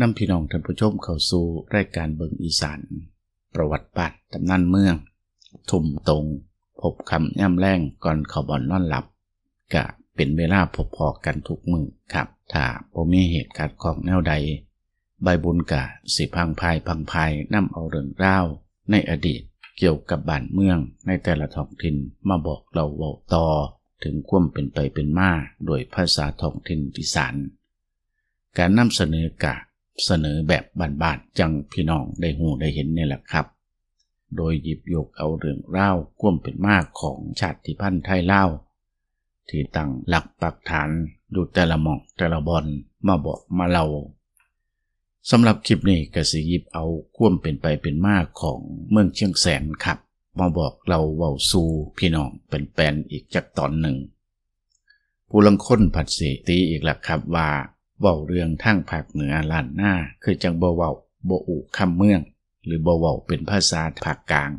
นำพี่น้องท่านผู้ชมเข้าสู่รายการเบิงอีสานประวัติบัตรตำนานเมือง ทุ่มตรง พบคำย่ำแรงก่อนเขาบอนนอนหลับกะเป็นเวลาพบพอกันทุกมือครับ ถ้าบ่มีเหตุการณ์ของแนวใด ใบบุญกะสิพังพายพังพายนำเอาเรื่องราวในอดีตเกี่ยวกับบ้านเมืองในแต่ละท้องถิ่นมาบอกเราเว้าต่อถึงความเป็นไปเป็นมาโดยภาษาท้องถิ่นอีสานการนำเสนอกะ เสนอแบบบ้านๆจังพี่น้องได้หูได้เห็นนี่แหละครับ โดยหยิบยกเอาเรื่องเล่าวควมเป็นมากของชาติพันธุ์ไทยเล่าที่ตั้งหลักปักฐานอยู่แต่ละหมองแต่ละบอนมาบอกมาเล่าสำหรับคลิปนี้ก็สิหยิบเอาควมเป็นไปเป็นมากของเมืองเชียงแสนครับมาบอกเราเว้าสูพี่น้องเป็นแปนอีกจากตอนหนึ่งผู้ลังค้นผัดเสตีอีกแล้วครับว่า เว้าเรื่องทางภาคเหนือล้านหน้าคือจังบ่เว้าบ่อุคำเมือง หรือบ่เว้าเป็นภาษาภาคกลาง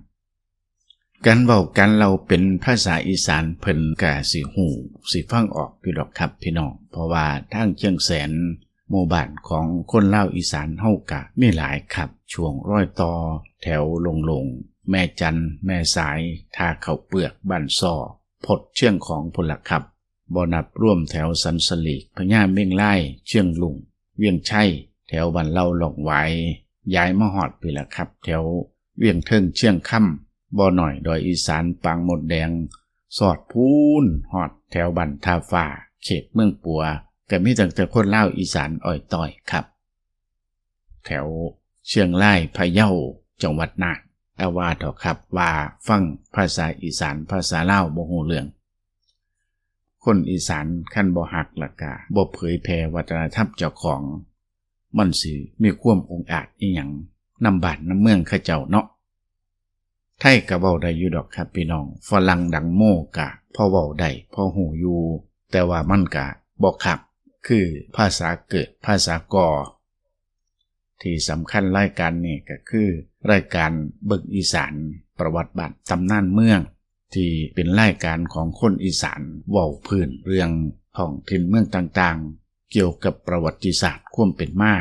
การเว้ากันเราเป็นภาษาอีสานเพิ่นกะสิหูสิฟังออกอยู่ดอกครับพี่น้องเพราะว่าทางเชียงแสนหมู่บ้านของคนเล่าอีสานเฮากะมีหลายครับ ช่วงร้อยต่อ แถวลงลง แม่จัน แม่สาย ทาเขาเปลือกบ้านซอพดเชื่องของพลครับ บ่นับร่วมแถวสันสลีกพญาเม่งไล่เชื่องลุง เวียงชัยแถวบันเล่าหลงไว้ย้ายมาหอดไปละครับ แถวเวียงเทิงเชื่องค่ำบ่หน่อยดอยอีสานปางหมดแดง สอดพูนหอดแถวบันทาฝ่า เขตเมืองปัวก็มีตั้งแต่คนเล่าอีสานอ่อยต่อยครับ แถวเชียงรายพะเยาจังหวัดนาคอาว่าเถอะครับว่าฟังภาษาอีสานภาษาเล่าบ่ฮู้เรื่อง คนอีสานขั้นบ่หักละกะบ่เผยแพ่วัฒนธรรมเจ้าของ มันสิมีความองอาจอีหยังนำบานนำเมืองเขาเจ้าเนาะไทยก็เว้าได้อยู่ดอกครับพี่น้องฝรั่งดังโมกะพอเว้าได้พอหูอยู่แต่ว่ามันกะบ่คักคือภาษาเกิดภาษากอที่สำคัญรายการนี้ก็คือ รายการเบิกอีสาน ประวัติบัตรตำนานเมือง ที่เป็นรายการของคนอีสานว้าพื้นเรื่องท้องถิ่นเมืองต่างๆ เกี่ยวกับประวัติศาสตร์ความเป็นมา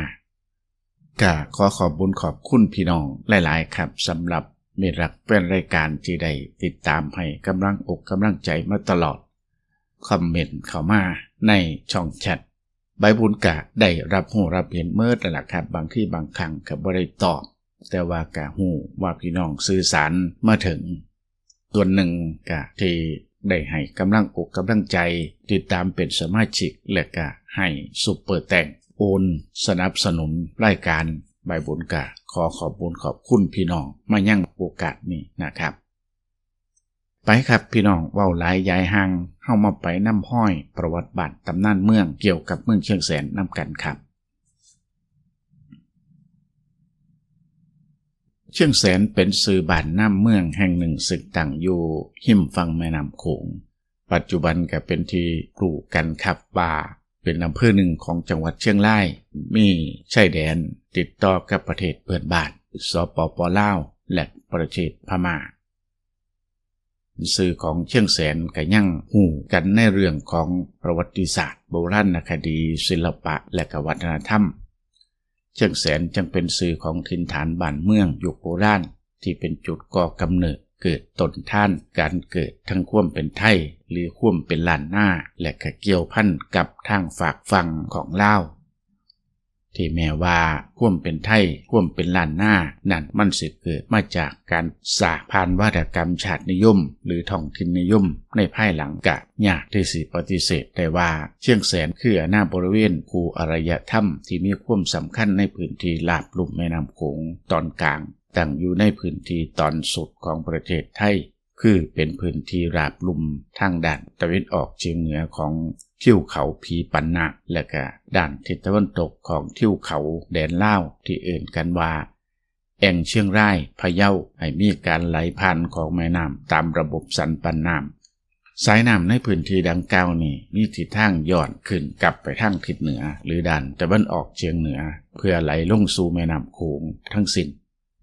ก็ขอขอบบุญขอบคุณพี่น้องหลายๆครับสำหรับเมรักเป็นรายการที่ได้ติดตามให้กำลังอกกำลังใจมาตลอด คอมเมนต์เข้ามาในช่องแชทใบบุญกะได้รับหูรับเห็นเมื่อแต่ละครับ บางที่บางครั้งกับ่ได้ตอบ แต่ว่ากะหูว่าพี่น้องสื่อสารมาถึง ส่วนหนึ่งกะที่ได้ให้กำลังอกกำลังใจติดตามเป็นสมาชิกและกะให้ซุปเปอร์แต่งโอนสนับสนุนรายการใบบุญกะขอขอบบุญขอบคุณพี่น้องมายั่งโอกาสนี้นะครับ ไปครับพี่น้องเว้าหลายยายห่างเข้ามาไปน้ำห้อย ประวัติบัตรตำนานเมืองเกี่ยวกับเมืองเชียงแสนนำกันครับ เชียงแสนเป็นสื่อบ้านน้ำเมืองแห่งหนึ่งสึกตั้งอยู่หิมฟังแม่น้ำโขง ปัจจุบันก็เป็นที่ปลูกกันครับว่า เป็นอำเภอหนึ่งของจังหวัดเชียงราย มีชายแดนติดต่อกับประเทศเปิดบ้านสปปลาว และประเทศพม่าสื่อของเชียงแสนก็ยังหูกันในเรื่องของประวัติศาสตร์ โบราณคดี ศิลปะและกวัฒนธรรม เชียงแสนจึงเป็นสื่อของถิ่นฐานบ้านเมืองยุคโบราณที่เป็นจุดก่อกำเนิดเกิดตนท่านการเกิดทั้งควมเป็นไทยหรือควมเป็นล้านหน้า และกเกี่ยวพันกับทางฝากฟังของเล่า ที่แม้ว่าควมเป็นไทยควมเป็นล้านหน้า นั่นมันสิเกิดมาจากการสาผ่านวัฒกรรมชาตินิยม หรือท้องถิ่นนิยม ในภายหลังกะยากที่สิปฏิเสธได้ว่าเชียงแสนคือหน้าบริเวณคูอารยธรรมที่มีความสำคัญในพื้นที่ลาบลุ่มแม่น้ำโขงตอนกลางตั้งอยู่ในพื้นที่ตอนสุดของประเทศไทย คือเป็นพื้นที่ราบลุ่มทางด้านตะวันออกเฉียงเหนือของทิวเขาผีปันนาและก็ด้านทิศตะวันตกของทิวเขาแดนล่าที่เอื่นกันว่า แอ่งเชียงรายพะเยาให้มีการไหลผ่านของแม่น้ำตามระบบสันปันน้ำสายน้ำในพื้นที่ดังกล่าวนี้มีทิศทางย้อนขึ้นกลับไปทางทิศเหนือ หรือด้านตะวันออกเฉียงเหนือ เพื่อไหลลงสู่แม่น้ำโขงทั้งสิ้น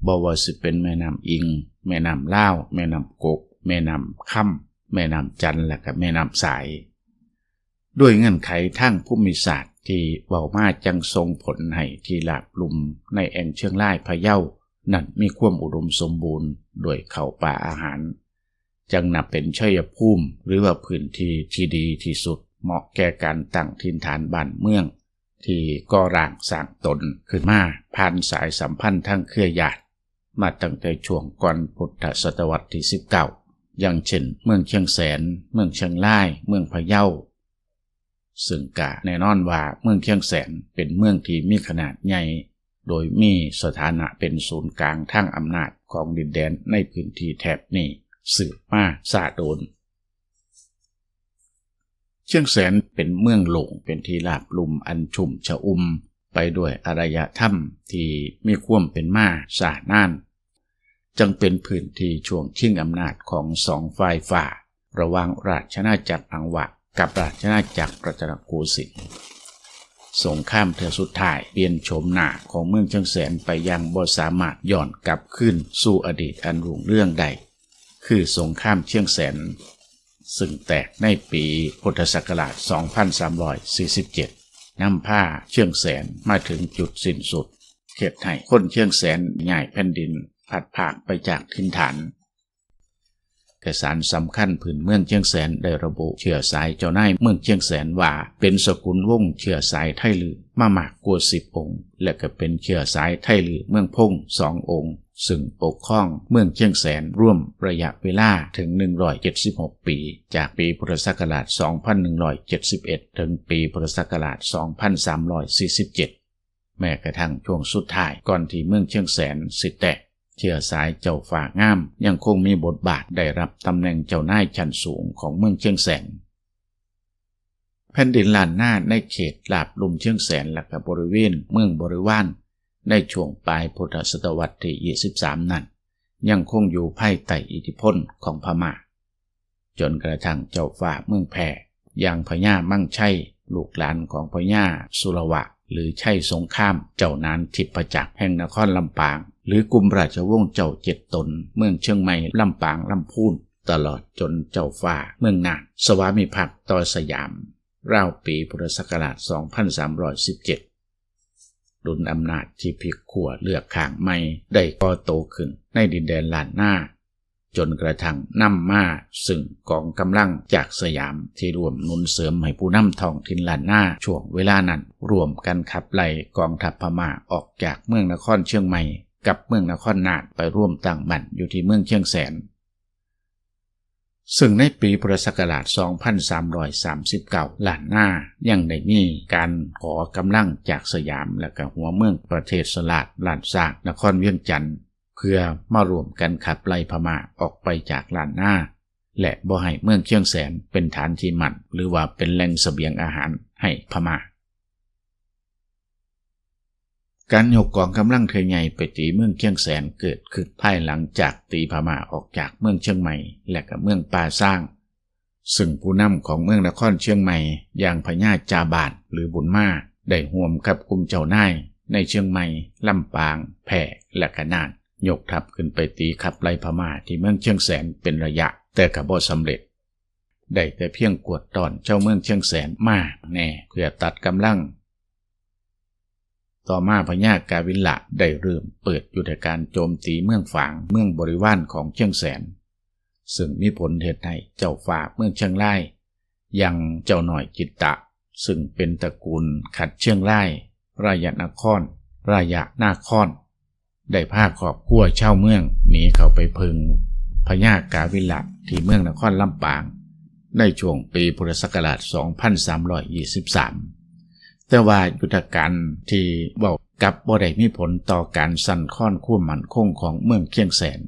บ่ว่าสิเป็นแม่น้ำอิง แม่น้ำล่าว แม่น้ำกก แม่น้ำค่ำแม่น้ำจันและกับแม่น้ำสาย ด้วยเงื่อนไขทางภูมิศาสตร์ที่เว้ามาจังทรงผลให้ที่หลาบลุ่มในแอ่งเชียงรายพะเยานั่นมีความอุดมสมบูรณ์โดยเข้าป่าอาหาร จังนับเป็นชัยภูมิหรือว่าพื้นที่ที่ดีที่สุดเหมาะแก่การตั้งถิ่นฐานบ้านเมือง ที่ก่อร่างสร้างตนขึ้นมาผ่านสายสัมพันธ์ทางเครือญาติ มาตั้งแต่ช่วงก่อนพุทธศตวรรษที่ 19 อย่างเช่น เมืองเชียงแสน เมืองเชียงราย เมืองพะเยา ซึ่งกะแน่นอนว่าเมืองเชียงแสนเป็นเมืองที่มีขนาดใหญ่ โดยมีสถานะเป็นศูนย์กลางทางอำนาจของดินแดนในพื้นที่แถบนี้สืบมาซาโดน เชียงแสนเป็นเมืองหลงเป็นที่ราบลุ่มอันชุ่มชะอุมไปด้วยอารยธรรมที่มีความเป็นมาสานาน จึงเป็นพื้นที่ช่วงชิงอำนาจของสองฝ่ายฝ่า ระหว่างราชนาจักรอังวะ กับราชนาจักรรัตนโกสินทร์สงครามเทือสุดท้ายเปลี่ยนโฉมหน้าของเมืองเชียงแสนไปยังบ่สามารถย้อนกลับขึ้นสู่อดีตอันรุ่งเรื่องใด คือสงครามเชียงแสน ซึ่งแตกในปีพุทธศักราช 2347นำผ้าเชียงแสนมาถึงจุดสิ้นสุดเขตให้คนเชียงแสนใหญ่แผ่นดิน ผัดผากไปจากทินฐานเอกสารสำคัญพื้นเมืองเชียงแสนได้ระบุเชื้อสายเจ้านายเมืองเชียงแสนว่า เป็นสกุลวงเชื้อสายไทลือมามากกว่าสิบองค์ และก็เป็นเชื้อสายไทลือเมืองพงสององค์ ซึ่งปกครองเมืองเชียงแสนร่วมระยะเวลาถึง 176 ปี จากปีพุทธศักราช 2171 ถึงปีพุทธศักราช 2347 แม้กระทั่งช่วงสุดท้ายก่อนที่เมืองเชียงแสนสิแตก เชื้อสายเจ้าฝ่างาม ยังคงมีบทบาทได้รับตำแหน่งเจ้านายชั้นสูงของเมืองเชียงแสนแผ่นดินลานหน้าในเขตลาบลุมเชียงแสนและกับบริเวณเมืองบริวารในช่วงปลายพุทธศตวรรษที่ 23 นั้น ยังคงอยู่ภายใต้อิทธิพลของพมา่า จนกระทั่งเจ้าฝ่าเมืองแพร่อย่างพญามั่งชัยลูกหลานของพญาสุรวะ หรือชัยสงข้ามเจ้านานทิพจักรแห่งนครลำปาง หรือกลุ่มราชวงศ์เจ้าเจ็ดตน เมืองเชียงใหม่ลำปางลำพูนตลอดจนเจ้าฝ่าเมืองนานสวามิภักดิ์ต่อสยาม ราวปีพุทธศักราช 2317 ดุลอำนาจที่พลิกขัวเลือกข้างไม่ได้ก่อโตขึ้นในดินแดนล้านหน้า จนกระทั่งนำมาซึ่งกองกำลังจากสยามที่รวมนุนเสริมให้ผู้นำท้องถิ่นล้านหน้าช่วงเวลานั้นรวมกันขับไล่กองทัพพม่าออกจากเมืองนครเชียงใหม่ กับเมืองนครนาดไปร่วมตั้งบั่นอยู่ที่เมืองเชียงแสน ซึ่งในปีพุทธศักราช 2339 หลานหน้ายังได้มีการขอกำลังจากสยามและก็หัวเมืองประเทศสลาดลานซากนครเวียงจันทร์เพื่อมารวมกันขับไล่พม่าออกไปจากลานหน้า และบ่ให้เมืองเชียงแสนเป็นฐานที่มั่นหรือว่าเป็นแหล่งเสบียงอาหารให้พม่า การยกกองกำลังเทใหญ่ไปตีเมืองเชียงแสนเกิดขึ้นภายหลังจากตีพม่าออกจากเมืองเชียงใหม่ และกับเมืองป่าสร้าง ซึ่งผู้นำของเมืองนครเชียงใหม่อย่างพญาจาบานหรือบุญมาได้ห่วมกับกลุ่มเจ้านายในเชียงใหม่ลำปาง แพร่และกะนานยกทัพขึ้นไปตีขับไล่พม่าที่เมืองเชียงแสนเป็นระยะแต่กระบ่สำเร็จได้แต่เพียงกวดตอนเจ้าเมืองเชียงแสนมาแน่เพื่อตัดกำลัง ต่อมาพญากาวิละได้เริ่มเปิดยุทธการโจมตีเมืองฝางเมืองบริวารของเชียงแสน ซึ่งมีผลเหตุให้เจ้าฝากเมืองเชียงราย ยังเจ้าหน่อยจิตตะ ซึ่งเป็นตระกูลขัดเชียงราย รายนครรายนาคอนได้พาครอบครัวเช่าเมืองหนีเข้าไปพึงพญากาวิละที่เมืองนครลำปาง ในช่วงปีพุทธศักราช 2323 แต่ว่ายุทธการที่บอกกับบ่ได้มีผลต่อการสั่นค้อนคู่มันคงของเมืองเคียงแสน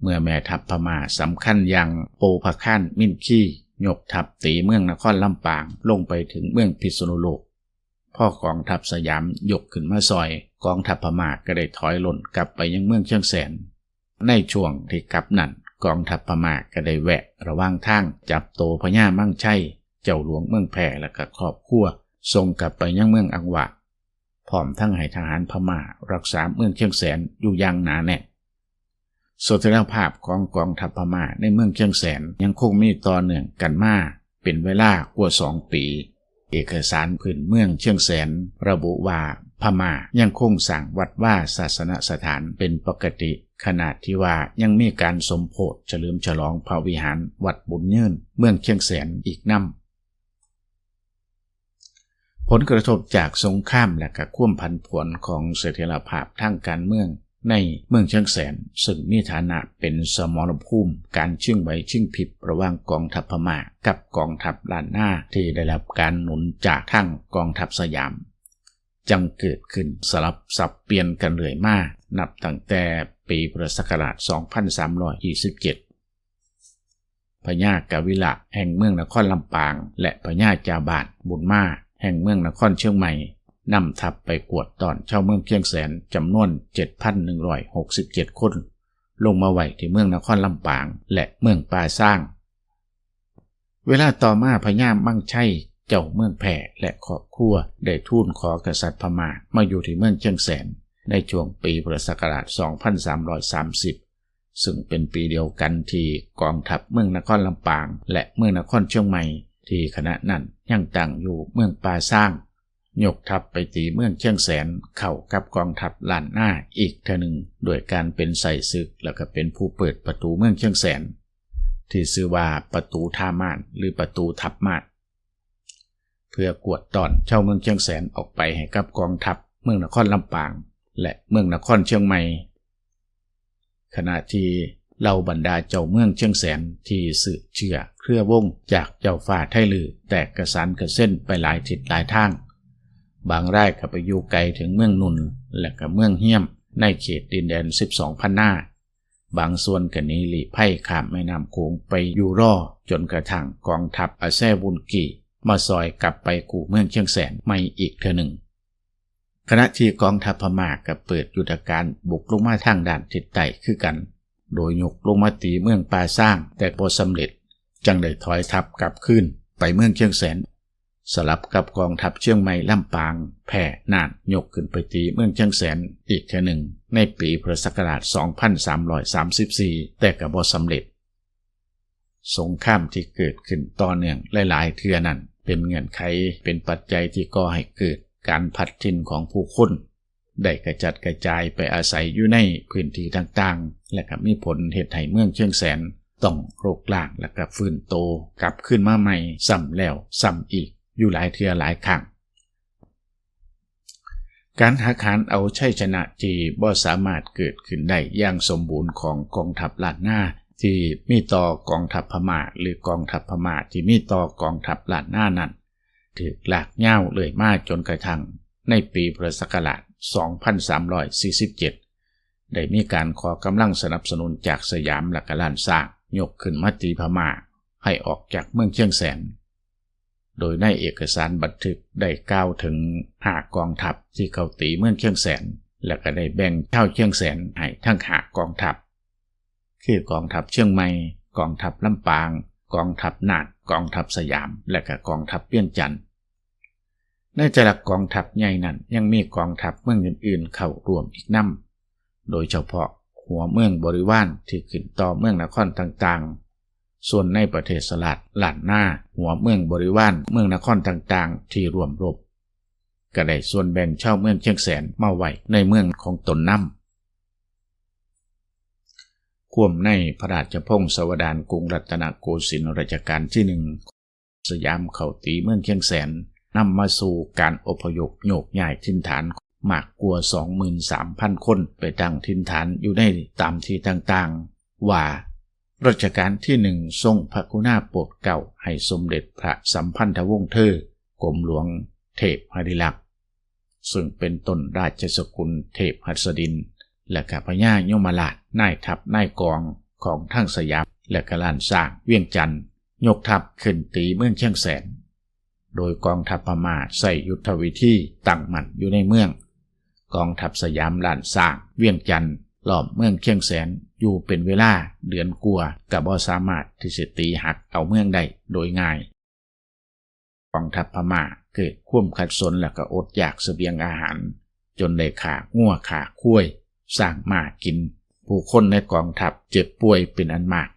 เมื่อแม่ทัพพม่าสำคัญอย่างโปพะคันมินขี้ยกทัพตีเมืองนครลำปางลงไปถึงเมืองพิษณุโลก พ่อกองทัพสยามยกขึ้นมาซอยกองทัพพม่าก็ได้ถอยหล่นกลับไปยังเมืองเชียงแสน ในช่วงที่กลับนั้นกองทัพพม่าก็ได้แวะระว่างทางจับโตพญามั่งชัย เจ้าหลวงเมืองแพร่และก็ครอบครัวส่งกลับไปยังเมืองอังวะพร้อมทั้งให้ทหารพม่ารักษาเมืองเชียงแสนอยู่อย่างหนาแน่นสถิรภาพของกองทัพพม่าในเมืองเชียงแสนยังคงมีต่อเนื่องกันมาเป็นเวลากว่าสองปี เอกสารพื้นเมืองเชียงแสน ระบุว่าพม่ายังคงสั่งวัดว่าศาสนสถานเป็นปกติ ขนาดที่ว่ายังมีการสมโพธเฉลิมฉลองพระวิหารวัดบุญยืนเมืองเชียงแสนอีกนำ ผลกระทบจากสงครามและกระควมพันผวนของเสถียรภาพทางการเมืองในเมืองเชียงแสน ซึ่งมีฐานะเป็นสมรภูมิการชึ่งไหวชึ่งผิดระหว่างกองทัพพม่ากับกองทัพล้านหน้าที่ได้รับการหนุนจากทั้งกองทัพสยาม จังเกิดขึ้นสลับสับเปลี่ยนกันเรื่อยมานับตั้งแต่ปีพุทธศักราช 2327 พญากาวิละแห่งเมืองนครลำปาง และพญาจาบาทบุญมา แห่งเมืองนครเชียงใหม่นำทัพไปกวดตอนเช่าเมืองเคียงแสนจำนวน 7,167 คน ลงมาไหวที่เมืองนครลำปาง และเมืองป่าสร้าง เวลาต่อมาพญามั่งชัยเจ้าเมืองแผ่และครอบครัวได้ทูลขอกษัตริย์พม่ามาอยู่ที่เมืองเชียงแสนในช่วงปีพุทธศักราช 2330 ซึ่งเป็นปีเดียวกันที่กองทัพเมืองนครลำปาง และเมืองนครเชียงใหม่ ที่ขณะนั้นยังตั้งอยู่เมืองปาสร้าง ยกทัพไปตีเมืองเชียงแสนเข้ากับกองทัพล้านหน้าอีกเทหนึ่งโดยการเป็นใส่ศึกแล้วก็เป็นผู้เปิดประตูเมืองเชียงแสน ที่ชื่อว่าประตูท่ามานหรือประตูทับมาดเพื่อกวดตอนเช่าเมืองเชียงแสนออกไปให้กับกองทัพเมืองนครลำปาง และเมืองนครเชียงใหม่ขณะที่ เหล่าบรรดาเจ้าเมืองเชียงแสนที่สืบเชื่อเครือวงจากเจ้าฝ่าไทลือ แตกกระสานกระเส้นไปหลายทิศหลายทาง บางรายก็ไปอยู่ไกลถึงเมืองนุนและก็เมืองเฮียม ในเขตดินแดน 12พันหน้า บางส่วนก็หนีหลีไพ่ข้ามแม่น้ำโขงไปอยู่รอจนกระทั่งกองทัพอาแซบุนกีมาซอยกลับไปกู่เมืองเชียงแสนไม่อีกเท่าหนึ่งขณะที่กองทัพพม่าก็เปิดยุทธการบุกลงมาทางด่านทิศใต้คือกัน โดยยกลงมาตีเมืองปาสร้างแต่พอสำเร็จจังได้ถอยทัพกลับขึ้นไปเมืองเชียงแสน สลับกับกองทัพเชียงใหม่ลำปาง แผ่น่านยกขึ้นไปตีเมืองเชียงแสนอีกแค่หนึ่งในปีพุทธศักราช 2334 แต่กับบสำเร็จ สงครามที่เกิดขึ้นต่อเนื่องหลายๆเทือนั้นเป็นเงื่อนไขเป็นปัจจัยที่ก่อให้เกิดการพัดถิ่นของผู้คน ได้กระจัดกระจายไปอาศัยอยู่ในพื้นที่ต่างๆ และก็มีผลเหตุให้เมืองเชียงแสนต้องโรคลางและกับฟื้นโตกลับขึ้นมาใหม่ซ้ำแล้วซ้ำอีกอยู่หลายเทือหลายครั้งการหาขานเอาชัยชนะที่บ่สามารถเกิดขึ้นได้อย่างสมบูรณ์ของกองทัพล้านหน้า ที่มีต่อกองทัพพม่าหรือกองทัพพม่าที่มีต่อกองทัพล้านหน้านั้นถือหลากเง่าเลยมากจนกระทั่งในปีพุทธศักราช 2347 ได้มีการขอกำลังสนับสนุนจากสยามหลักล้านสร้างยกขึ้นมาตีพม่า ให้ออกจากเมืองเชียงแสน โดยในเอกสารบันทึกได้กล่าวถึงหากองทัพที่เข้าตีเมืองเชียงแสน และก็ได้แบ่งเช่าเชียงแสนให้ทั้งหากองทัพ คือกองทัพเชียงใหม่ กองทัพลำปาง กองทัพนาดกองทัพสยาม และก็กองทัพเปี้ยนจันทร์ ในจลักกองทัพใหญ่นั้นยังมีกองทัพเมืองอื่นๆ เข้ารวมอีกนำโดยเฉพาะหัวเมืองบริวารที่ขึ้นต่อเมืองนครต่างๆ ส่วนในประเทศสลัดหลานหน้า หัวเมืองบริวารเมืองนครต่างๆ ที่รวมรบก็ได้ส่วนแบ่งเช่าเมืองเชียงแสนมาไว้ในเมืองของตนน้ำควมในพระราชพงศาวดารกรุงรัตนโกสินทร์รัชกาลที่หนึ่งสยามเข่าตีเมืองเชียงแสน นำมาสู่การอพยพโยกย้ายทินฐานมากกว่า23,000 คนไปตั้งทินฐานอยู่ในตามที่ต่างๆ ว่ารัชกาลที่หนึ่งทรงพระกุณาโปรดเก่าให้สมเด็จพระสัมพันธวงศ์เธอกรมหลวงเทพหริลักษ์ซึ่งเป็นต้นราชสกุลเทพหัสดิน และข้าพญายมราชนายทัพนายกองของทั้งสยามและกลานสร้างเวียงจันทร์ยกทัพขึ้นตีเมืองเชียงแสน โดยกองทัพพม่าใส่ยุทธวิธีตั้งมั่นอยู่ในเมือง กองทัพสยามลานสร้าง เวียงจันทร์ล้อมเมืองเชียงแสนอยู่เป็นเวลาเดือนกัวกับบ่สามารถที่จะตีหักเอาเมืองได้โดยง่ายกองทัพพม่าเกิดควมขัดสนและก็อดอยากเสบียงอาหาร จนได้ขางัวขาคุ้ยสร้างมากิน ผู้คนในกองทัพเจ็บป่วยเป็นอันมาก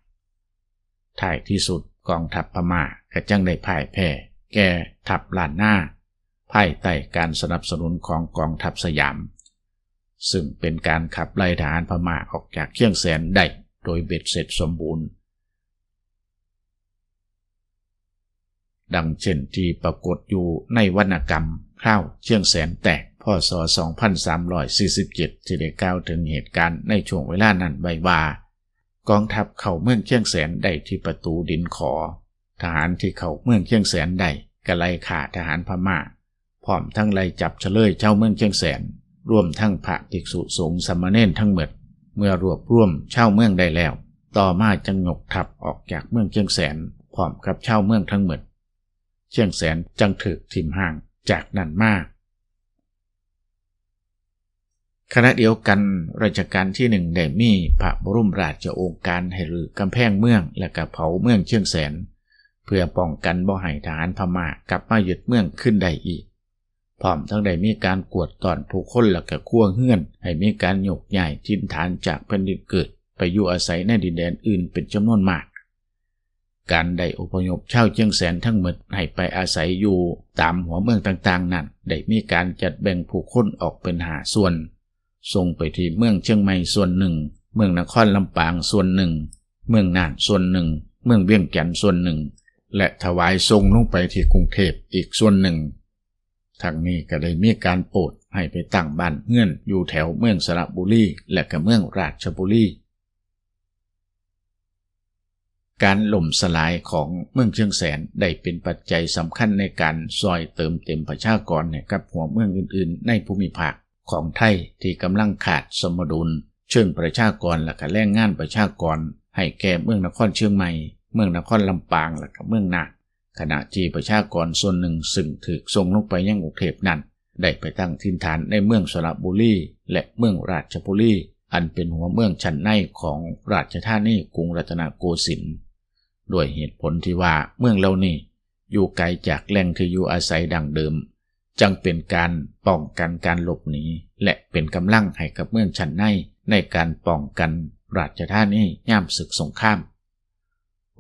ท้ายที่สุดกองทัพพม่าก็จังได้พ่ายแพ้ แก่ทัพลานหน้า ภายใต้การสนับสนุนของกองทัพสยาม ซึ่งเป็นการขับไล่ทหารพม่าออกจากเชียงแสนได้โดยเบ็ดเสร็จสมบูรณ์ ดังเช่นที่ปรากฏอยู่ในวรรณกรรมข้าวเชียงแสนแตกพศ 2347 ที่ได้กล่าวถึงเหตุการณ์ในช่วงเวลานั้นไว้ว่ากองทัพเข้าเมืองเชียงแสนได้ที่ประตูดินขอ ทหารที่เข้าเมืองเชียงแสนได้กระไล่ข่าทหารพม่าพร้อมทั้งไล่จับเฉลยเจ้าเมืองเชียงแสนรวมทั้งพระภิกษุสงฆ์สามเณรทั้งหมดเมื่อรวบรวมเช่าเมืองได้แล้ว ต่อมาจึงยกทัพออกจากเมืองเชียงแสนพร้อมกับเช่าเมืองทั้งหมดเชียงแสนจังถึกทิมห่างจากนั้นมากขณะเดียวกันราชการที่หนึ่งได้มีพระบรมราชโองการให้รือกำแพงเมืองและกระเผาเมืองเชียงแสน เพื่อป้องกันบ่ให้ทหารพม่ากลับมาหยึดเมืองขึ้นได้อีก พร้อมทั้งได้มีการกวดตอนผู้คนและกะขั้วเฮือน ให้มีการยกย้ายทินฐานจากแผ่นดินเกิด ไปอยู่อาศัยในดินแดนอื่นเป็นจำนวนมาก การได้อพยพชาวเชียงแสนทั้งหมดให้ไปอาศัยอยู่ตามหัวเมืองต่างๆ นั้นได้มีการจัดแบ่งผู้คนออกเป็นหาส่วนส่งไปที่เมืองเชียงใหม่ส่วนหนึ่ง เมืองนครลำปางส่วนหนึ่ง เมืองน่านส่วนหนึ่ง เมืองเวียงจันส่วนหนึ่ง และถวายทรงลงไปที่กรุงเทพอีกส่วนหนึ่งทั้งนี้ก็ได้มีการโปรดให้ไปตั้งบ้านเงื่อนอยู่แถวเมืองสระบุรีและก็เมืองราชบุรีการหล่มสลายของเมืองเชียงแสนได้เป็นปัจจัยสำคัญในการซอยเติมเต็มประชากรให้กับหัวเมืองอื่น ๆ ในภูมิภาคของไทยที่กำลังขาดสมดุลเชิงประชากรและก็แรงงานประชากร ให้แก่เมืองนครเชียงใหม่ เมืองนครลำปางและก็เมืองนาขณะที่ประชากรส่วนหนึ่งซึ่งถูกส่งลงไปยังกรุงเทพนั้น ได้ไปตั้งถิ่นฐานในเมืองสระบุรีและเมืองราชบุรีอันเป็นหัวเมืองชั้นในของราชธานีกรุงรัตนโกสินทร์ด้วยเหตุผลที่ว่าเมืองเหล่านี้อยู่ไกลจากแหล่งที่อยู่อาศัยดังเดิมจังเป็นการป้องกันการหลบหนีและเป็นกำลังให้กับเมืองชั้นในในการป้องกันราชธานีย่ามศึกสงคราม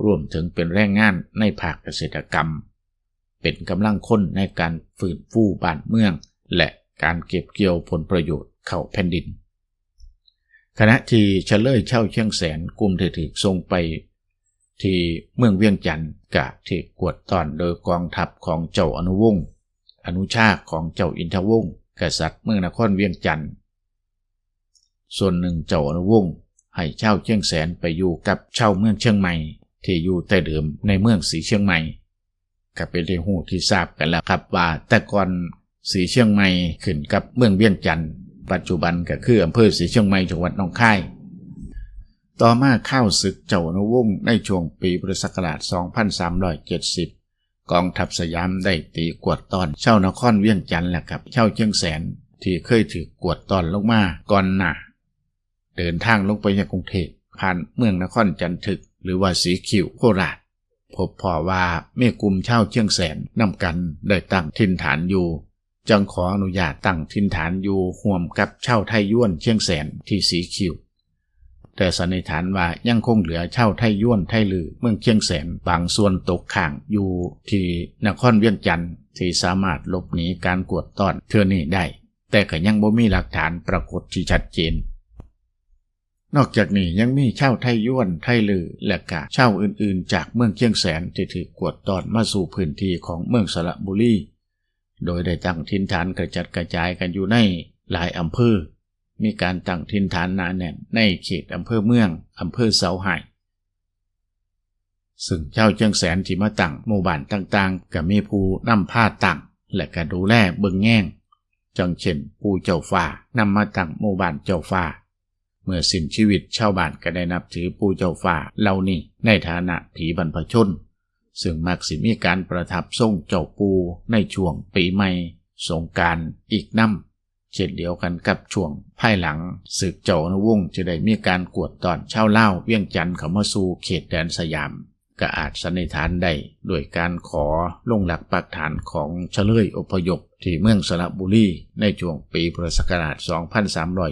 รวมถึงเป็นแรงงานในภาคเกษตรกรรม เป็นกำลังคนในการฟื้นฟูบ้านเมือง และการเก็บเกี่ยวผลประโยชน์เข้าแผ่นดินขณะที่เฉลยเช่าเชียงแสนกลุ่มที่ถูกส่งไป ที่เมืองเวียงจันทร์กะที่กวดตอนโดยกองทัพของเจ้าอนุวงศ์อนุชาของเจ้าอินทวงศ์กษัตริย์เมืองนครเวียงจันทร์ส่วนหนึ่งเจ้าอนุวงศ์ให้เช่าเชียงแสนไปอยู่กับเช่าเมืองเชียงใหม่ ที่อยู่แต่เดิมในเมืองสีเชียงใหม่ก็เป็นที่หูที่ทราบกันแล้วครับว่าแต่ก่อนสีเชียงใหม่ขึ้นกับเมืองเวียงจันทร์ปัจจุบันก็คืออำเภอสีเชียงใหม่จังหวัดหนองคายต่อมาเข้าศึกเจ้าอนุวงศ์ในช่วงปีพุทธศักราช 2370 กองทัพสยามได้ตีกวดตอนเช่านครเวียงจันทร์แหละครับเช่าเชียงแสนที่เคยถือกวดตอนลงมาก่อนหนาเดินทางลงไปยังกรุงเทพผ่านเมืองนครจันทึก หรือว่าสีคิวโคราช พบพ่อว่าเมื่อกลุ่มเช่าเชียงแสนนำกันได้ตั้งถิ่นฐานอยู่จึงขออนุญาตตั้งถิ่นฐานอยู่ห่วมกับเช่าไทยย้วนเชียงแสนที่สีคิวแต่สันนิษฐานว่ายังคงเหลือเช่าไทยย้วนไทยลือเมืองเชียงแสนบางส่วนตกข่างอยู่ที่นครเวียงจันทร์ที่สามารถหลบหนีการกวดต้อนเทือนี้ได้ แต่ก็ยังบ่มีหลักฐานปรากฏที่ชัดเจน นอกจากนี้ยังมีเช่าไทยย้วนไทยลือและกะเช่าอื่นๆ จากเมืองเชียงแสนที่ถือกวดตอนมาสู่พื้นที่ของเมืองสระบุรีโดยได้ตั้งถิ่นฐานกระจัดกระจายกันอยู่ในหลายอำเภอ มีการตั้งถิ่นฐานหนาแน่นในเขตอำเภอเมืองอำเภอเสาไห่ซึ่งเจ้าเจียงแสนที่มาตั้งหมู่บ้านต่างๆก็มีผู้นำผ้าตั้งและก็ดูแลเบิงแง่งจังเช่นผู้เจ้าฟ้านำมาตั้งหมู่บ้านเจ้าฟ้า เมื่อสิ้นชีวิตชาวบ้านก็ได้นับถือปู่เจ้าฟ้าเหล่านี้ในฐานะผีบรรพชน ซึ่งมักสิมีการประทับทรงเจ้าปูในช่วงปีใหม่ สงการอีกน้ำเช่นเดียวกันกับช่วงภายหลังศึกเจ้าอนุวงจะได้มีการกวดตอนเช่าเล่าเวียงจันทร์เข้ามาสู่เขตแดนสยามก็อาจสันนิษฐานได้ด้วยการขอลงหลักปักฐานของเฉลยอพยพ ที่เมืองสระบุรีในช่วงปีพุทธศักราช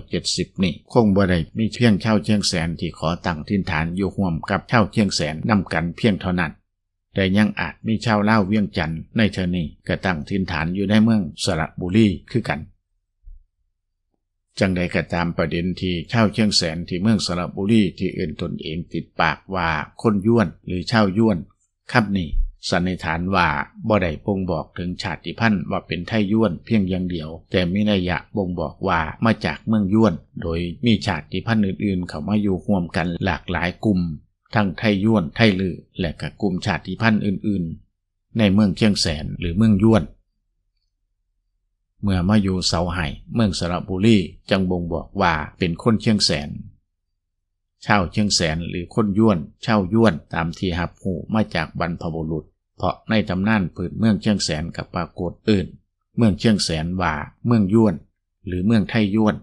2370 นี่ คงบ่ได้มีเพียงเช่าเชียงแสนที่ขอตั้งทินฐานอยู่ห่วมกับเช่าเชียงแสนนำกันเพียงเท่านั้น แต่ยังอาจมีชาวเล่าเวียงจันทน์ในเทอนี้ก็ตั้งถิ่นฐานอยู่ในเมืองสระบุรีคือกันจังใดก็ตามประเด็นที่ชาวเชียงแสนที่เมืองสระบุรีที่เอื่นตนเองติดปากว่าคนย้วนหรือชาวย้วนคำนี้ สันนิษฐานว่าบ่ได้บ่งบอกถึงชาติพันธุ์ว่าเป็นไทยย้วนเพียงอย่างเดียว แต่มีนัยยะบ่งบอกว่ามาจากเมืองย้วน โดยมีชาติพันธุ์อื่นๆ เข้ามาอยู่ร่วมกันหลากหลายกลุ่ม ทั้งไทยย้วนไทยลือและกับกลุ่มชาติพันธุ์อื่นๆ ในเมืองเชียงแสนหรือเมืองย้วน เมื่อมาอยู่เสาไห่เมืองสระบุรีจังบ่งบอกว่าเป็นคนเชียงแสนชาวเชียงแสนหรือคนย้วนชาวย้วนตามที่หับหูมาจากบรรพบุรุษ เพราะในตำนานผืนเมืองเชียงแสนกับปรากฏอื่น เมืองเชียงแสนว่าเมืองย้วน หรือเมืองไทยย้วน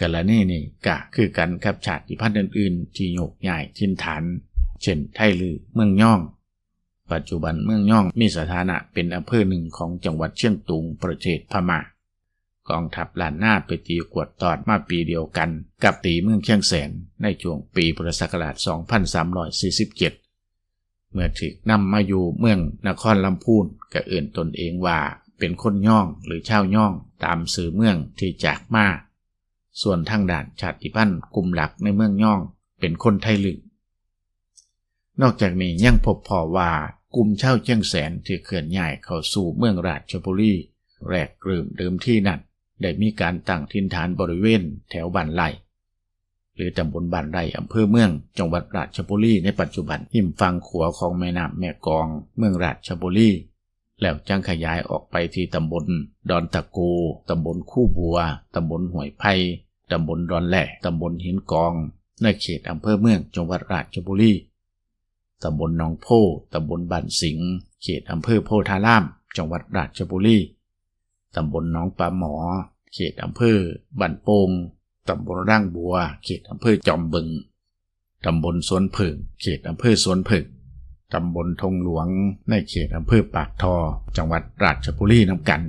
กะละนี่นี่กะคือกันกับชาติพันธุ์อื่นๆ ที่โยกย้ายทินฐาน เช่นไทยลือเมืองย่อง ปัจจุบันเมืองย่องมีสถานะเป็นอำเภอหนึ่งของจังหวัดเชียงตุงประเทศพม่ากองทัพล้านหน้าไปตีกวดตอดมาปีเดียวกัน กับตีเมืองเชียงแสนในช่วงปีพุทธศักราช 2347 เมื่อถึกนำมาอยู่เมืองนครลำพูนก็เอื่นตนเองว่าเป็นคนย่องหรือชาวย่องตามสื่อเมืองที่จากมา ส่วนทางด่านชาติพันธุ์กลุ่มหลักในเมืองย่องเป็นคนไทยลึกนอกจากนี้ยังพบพอว่ากลุ่มเช่าเชียงแสนที่เคลื่อนย้ายเข้าสู่เมืองราชบุรีแรกเริ่มเดิมที่นั่นได้มีการตั้งทินฐานบริเวณแถวบ้านไร่ หรือตำบลบ้านไร่อำเภอเมือง จังหวัดราชบุรีในปัจจุบันหิมฟังขัวของแม่น้ำแม่กอง เมืองราชบุรีแล้วจังขยายออกไปที่ตำบล ดอนตะโกตำบลคู่บัว ตำบลห้วยไผ่ตำบลดอนแหล่ตำบลหินกอง ในเขตอำเภอเมืองจังหวัดราชบุรีตำบลหนองโพตำบลบ้านสิงห์เขตอำเภอโพธาราม จังหวัดราชบุรีตำบลหนองปลาหมอ เขตอำเภอบันโปง ตำบลร่างบัว เขตอำเภอจอมบึง ตำบลสวนผึ่ง เขตอำเภอสวนผึ่ง ตำบลทงหลวง ในเขตอำเภอปากทอ จังหวัดราชบุรีน้ำกัน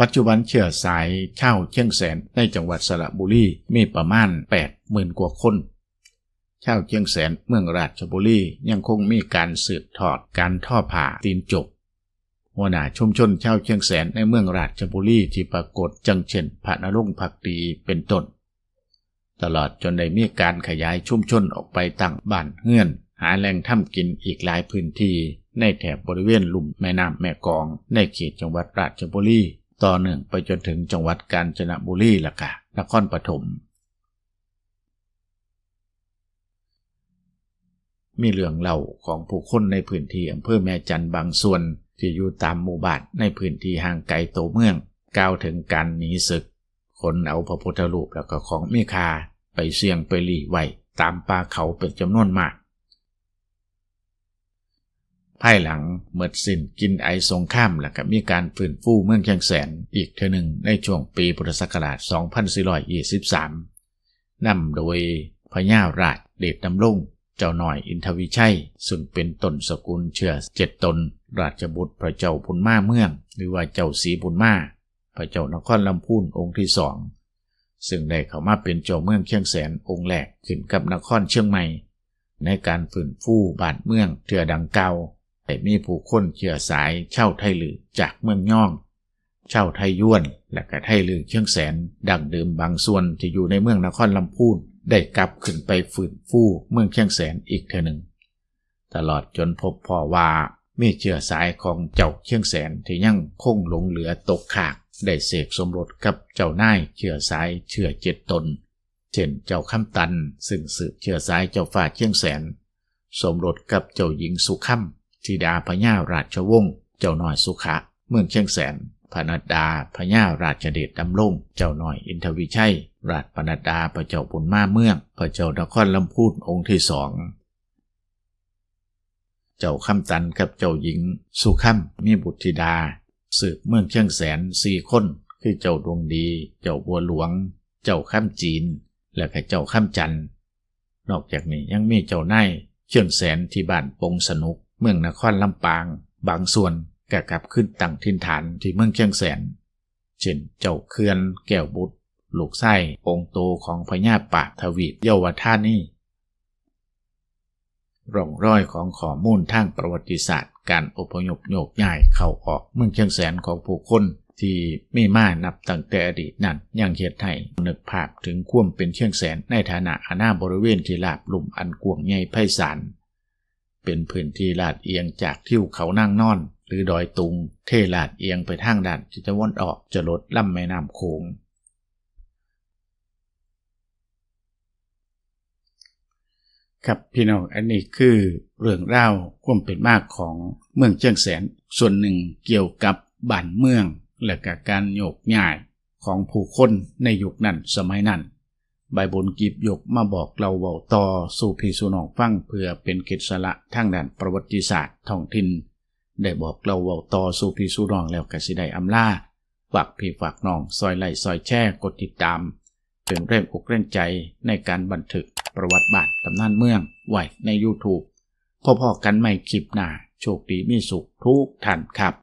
ปัจจุบันเชื้อสายเช่าเชียงแสนในจังหวัดสระบุรีมีประมาณ8มื่นกว่าคนเช่าเชียงแสนเมืองราชบุรียังคงมีการสืบทอดการท่อผ่าตีนจก หัวหน้าชุมชนชาวเชียงแสนในเมืองราชบุรีที่ปรากฏจังเช่นพระนรงค์ผักดีเป็นต้น ตลอดจนได้มีการขยายชุมชนออกไปตั้งบ้านเฮือน หาแหล่งทำกินอีกหลายพื้นที่ ในแถบบริเวณลุ่มแม่น้ำแม่กอง ในเขตจังหวัดราชบุรีต่อเนื่องไปจนถึงจังหวัดกาญจนบุรีละกะนครปฐมมีเรื่องเล่าของผู้คนในพื้นที่อำเภอแม่จันบางส่วน ที่อยู่ตามหมู่บ้านในพื้นที่ห่างไกลโตเมืองกล่าวถึงการหนีศึก คนเอาพระพุทธรูปแล้วก็ของมีค่าไปเสี่ยงไปหลีไว้ตามป่าเขาเป็นจำนวนมากภายหลังเมื่อสิ้นกินไอสงข้ามแล้วก็มีการฟื้นฟูเมืองเชียงแสนอีกเทอหนึ่งในช่วงปีพุทธศักราช 2423นำโดยพญาราชเดชดำรงเจ้าหน่อยอินทวิชัย ซึ่งเป็นตนสกุลเชื้อเจ็ดตน ราชบุตรพระเจ้าพุนมาเมือง หรือว่าเจ้าสีพุนมาพระเจ้านครลำพูนองค์ที่สองซึ่งได้เข้ามาเป็นเจ้าเมืองเชียงแสนองค์แรกขึ้นกับนครเชียงใหม่ ในการฝืนฟูบานเมืองเถื่อดังเก่าแต่มีผู้คนเชื้อสายเช่าไทยหรือจากเมืองย่อง เช่าไทยย้วนและก็ไทยลือเชียงแสน ดังเดิมบางส่วนที่อยู่ในเมืองนครลำพูนได้กลับขึ้นไปฝืนฟูเมืองเชียงแสนอีกเทอหนึ่งตลอดจนพบพ่อว่า มีเชื้อสายของเจ้าเชียงแสนที่ยังคงหลงเหลือตกขากได้เสกสมรสกับเจ้านายเชื้อสายเชื้อเจ็ดตน เช่นเจ้าคำตัน ซึ่งสืบเชื้อสายเจ้าฝ่าเชียงแสน สมรสกับเจ้าหญิงสุขัมธิดาพญาราชวงศ์เจ้าน้อยสุขะ เมืองเชียงแสนพนัดดาพญาราชเดชดำรงเจ้าหน่อยอินทวิชัย ราชปนัดดาพระเจ้าปุณมาเมือง พระเจ้านครลำพูนองค์ที่สอง เจ้าคำตันกับเจ้าหญิง สุขัมมีบุตรธิดา สืบเมืองเชียงแสนสี่คนคือเจ้าดวงดี เจ้าบัวหลวง เจ้าข้ามจีน และก็เจ้าข้ามจันนอกจากนี้ยังมีเจ้านายเชียงแสนที่บ้านปงสนุก เมืองนครลำปาง บางส่วนกกลับขึ้นตั้งทินฐานที่เมืองเชียงแสน เช่นเจ้าเคือนแก้วบุตรลูกไส้องโตของพญาปากทวีเยาวท่านี่ ร่องรอยของข้อมูลทางประวัติศาสตร์ การอพยพโยกย้ายเข้าออกเมืองเชียงแสนของผู้คนที่ไมีมานับตั้งแต่อดีตนั้นยังเฮ็ดให้นึกภาพถึงควมเป็นเชียงแสนในฐานะอาณาบริเวณที่ราบลุ่มอันกว้างใหญ่ไพศาลเป็นพื้นที่ลาดเอียงจากทิวเขานั่งนอน หรือดอยตุง เทลาดเอียงไปทางด้านทิศตะวันออกจะลดลำแม่น้ำโขง ครับพี่น้องอันนี้คือเรื่องราความเป็นมากของเมืองเชียงแสน ส่วนหนึ่งเกี่ยวกับบ้านเมือง และกับการโยกย้ายของผู้คนในยุคนั้นสมัยนั้นใบบนกีบยกมาบอกเราเว้าต่อสู่พี่สู่น้องฟังเพื่อเป็นเกศละทางด้านประวัติศาสตร์ท้องถิ่นได้บอกเราเว้าต่อสู่พี่สู่น้องแล้วกสิได้อำลาฝากพี่ฝากน้องซอยไลค์ซอยแชร์กดติดตาม เป็นแรงอกเร่งใจในการบันทึกประวัติบาทตำนานเมืองไว้ใน YouTube พอๆกันใหม่คลิปหน้า โชคดีมีสุขทุกท่านครับ